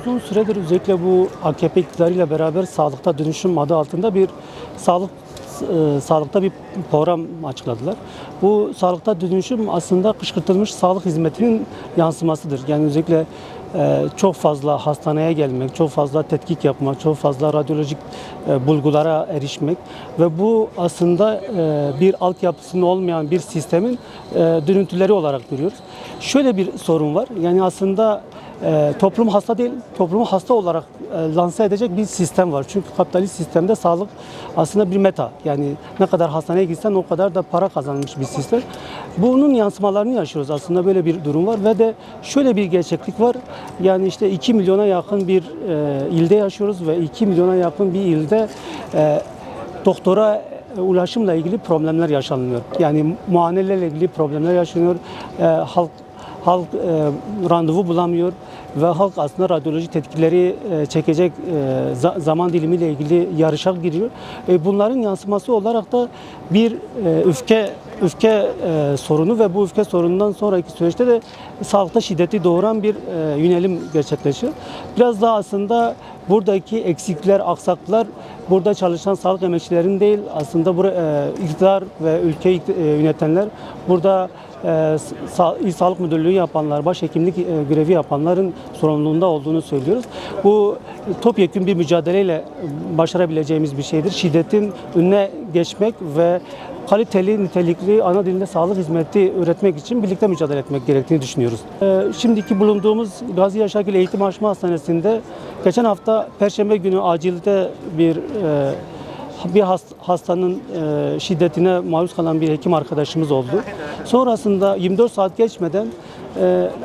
Uzun süredir özellikle bu AKP iktidarıyla beraber sağlıkta dönüşüm adı altında bir sağlık e, sağlıkta bir program açıkladılar. Bu sağlıkta dönüşüm aslında kışkırtılmış sağlık hizmetinin yansımasıdır. Yani özellikle e, çok fazla hastaneye gelmek, çok fazla tetkik yapmak, çok fazla radyolojik e, bulgulara erişmek ve bu aslında e, bir altyapısının olmayan bir sistemin e, dönüntüleri olarak görüyoruz. Şöyle bir sorun var. Yani aslında e, toplum hasta değil, toplumu hasta olarak e, lanse edecek bir sistem var. Çünkü kapitalist sistemde sağlık aslında bir meta. Yani ne kadar hastaneye gitsen o kadar da para kazanmış bir sistem. Bunun yansımalarını yaşıyoruz. Aslında böyle bir durum var ve de şöyle bir gerçeklik var. Yani işte 2 milyona yakın bir e, ilde yaşıyoruz ve 2 milyona yakın bir ilde e, doktora e, ulaşımla ilgili problemler yaşanıyor. Yani muayenelerle ilgili problemler yaşanıyor. E, halk halk e, randevu bulamıyor ve halk aslında radyoloji tetkikleri e, çekecek e, za- zaman dilimiyle ilgili yarışa giriyor. E, bunların yansıması olarak da bir e, öfke öfke e, sorunu ve bu öfke sorunundan sonraki süreçte de sağlıkta şiddeti doğuran bir e, yönelim gerçekleşiyor. Biraz daha aslında buradaki eksikler, aksaklıklar burada çalışan sağlık emekçilerin değil aslında bura, e, iktidar ve ülkeyi e, yönetenler burada e, sa- İl Sağlık Müdürlüğü yapanlar, başhekimlik e, görevi yapanların sorumluluğunda olduğunu söylüyoruz. Bu topyekun bir mücadeleyle başarabileceğimiz bir şeydir. Şiddetin önüne geçmek ve kaliteli, nitelikli ana dilinde sağlık hizmeti üretmek için birlikte mücadele etmek gerektiğini düşünüyoruz. E, şimdiki bulunduğumuz Gazi Yaşargil Eğitim Aşma Hastanesi'nde geçen hafta Perşembe günü acilde bir e, bir hast- hastanın e, şiddetine maruz kalan bir hekim arkadaşımız oldu. Sonrasında 24 saat geçmeden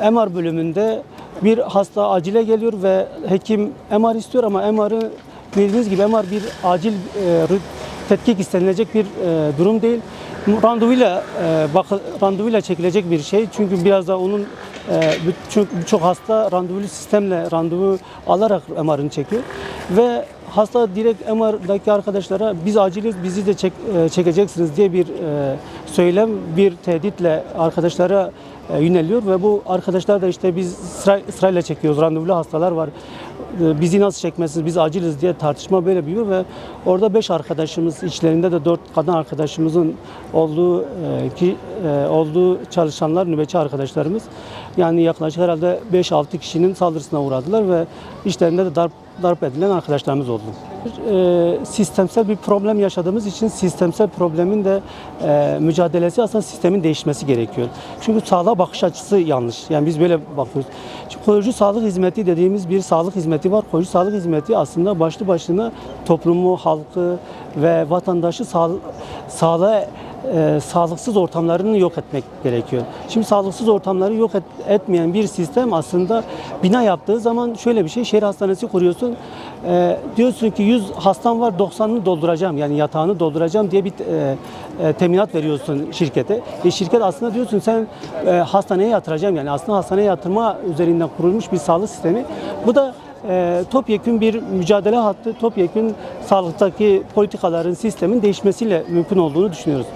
e, MR bölümünde bir hasta acile geliyor ve hekim MR istiyor ama MR'ı bildiğiniz gibi MR bir acil e, tetkik istenilecek bir e, durum değil. Randevuyla e, bak randevuyla çekilecek bir şey. Çünkü biraz da onun e, çünkü birçok hasta randevulu sistemle randevu alarak MR'ını çekiyor ve hasta direkt MR'daki arkadaşlara biz aciliz bizi de çek, e, çekeceksiniz diye bir e, söylem bir tehditle arkadaşlara e, yöneliyor ve bu arkadaşlar da işte biz sıra, sırayla çekiyoruz randevulu hastalar var bizi nasıl çekmezsiniz biz aciliz diye tartışma böyle büyüyor ve orada beş arkadaşımız içlerinde de dört kadın arkadaşımızın olduğu e, ki e, olduğu çalışanlar nöbetçi arkadaşlarımız yani yaklaşık herhalde 5-6 kişinin saldırısına uğradılar ve içlerinde de darp darp edilen arkadaşlarımız oldu. E, sistemsel bir problem yaşadığımız için sistemsel problemin de e, mücadelesi aslında sistemin değişmesi gerekiyor. Çünkü sağlığa bakış açısı yanlış. Yani biz böyle bakıyoruz. Çünkü koruyucu sağlık hizmeti dediğimiz bir sağlık hizmeti var. Koruyucu sağlık hizmeti aslında başlı başına toplumu, halkı ve vatandaşı sağ, sağlığa e, sağlıksız ortamlarını yok etmek gerekiyor. Şimdi sağlıksız ortamları yok et- etmeyen bir sistem aslında bina yaptığı zaman şöyle bir şey, şehir hastanesi kuruyorsun. E, diyorsun ki 100 hastam var 90'ını dolduracağım yani yatağını dolduracağım diye bir e, e, teminat veriyorsun şirkete. E, şirket aslında diyorsun sen e, hastaneye yatıracağım yani aslında hastaneye yatırma üzerinden kurulmuş bir sağlık sistemi. Bu da e, topyekün bir mücadele hattı, topyekün sağlıktaki politikaların, sistemin değişmesiyle mümkün olduğunu düşünüyoruz.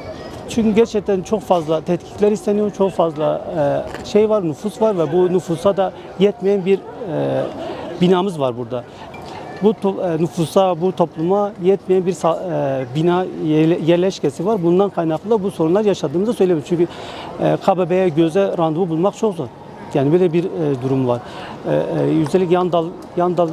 Çünkü gerçekten çok fazla tetkikler isteniyor, çok fazla e, şey var, nüfus var ve bu nüfusa da yetmeyen bir e, binamız var burada. Bu e, nüfusa, bu topluma yetmeyen bir e, bina yerle- yerleşkesi var. Bundan kaynaklı da bu sorunlar yaşadığımızı söylemiyoruz. Çünkü e, KBB'ye göze randevu bulmak çok zor. Yani böyle bir e, durum var. E, e, üstelik yan dal, yan dal e,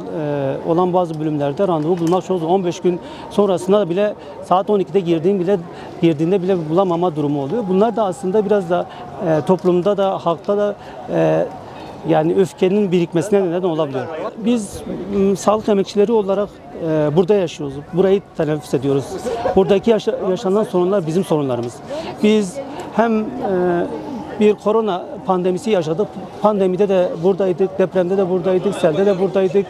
olan bazı bölümlerde randevu bulmak çok zor. 15 gün sonrasında da bile saat 12'de girdiğin bile girdiğinde bile bulamama durumu oluyor. Bunlar da aslında biraz da e, toplumda da halkta da e, yani öfkenin birikmesine neden olabiliyor. Biz sağlık emekçileri olarak e, burada yaşıyoruz. Burayı teneffüs ediyoruz. Buradaki yaşa- yaşanan sorunlar bizim sorunlarımız. Biz hem e, bir korona pandemisi yaşadık. Pandemide de buradaydık, depremde de buradaydık, selde de buradaydık.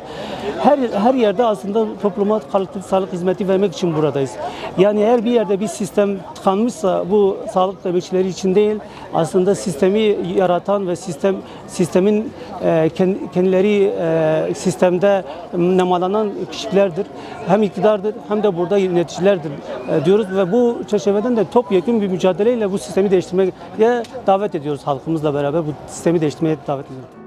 Her her yerde aslında topluma kaliteli sağlık hizmeti vermek için buradayız. Yani eğer bir yerde bir sistem tıkanmışsa bu sağlık emekçileri için değil, aslında sistemi yaratan ve sistem sistemin e, kend- kendileri e, sistemde nemalanan kişilerdir. Hem iktidardır hem de burada yöneticilerdir e, diyoruz ve bu çerçeveden de topyekun bir mücadeleyle bu sistemi değiştirmeye davet ediyoruz halkımızla beraber bu sistemi değiştirmeye davet ediyoruz.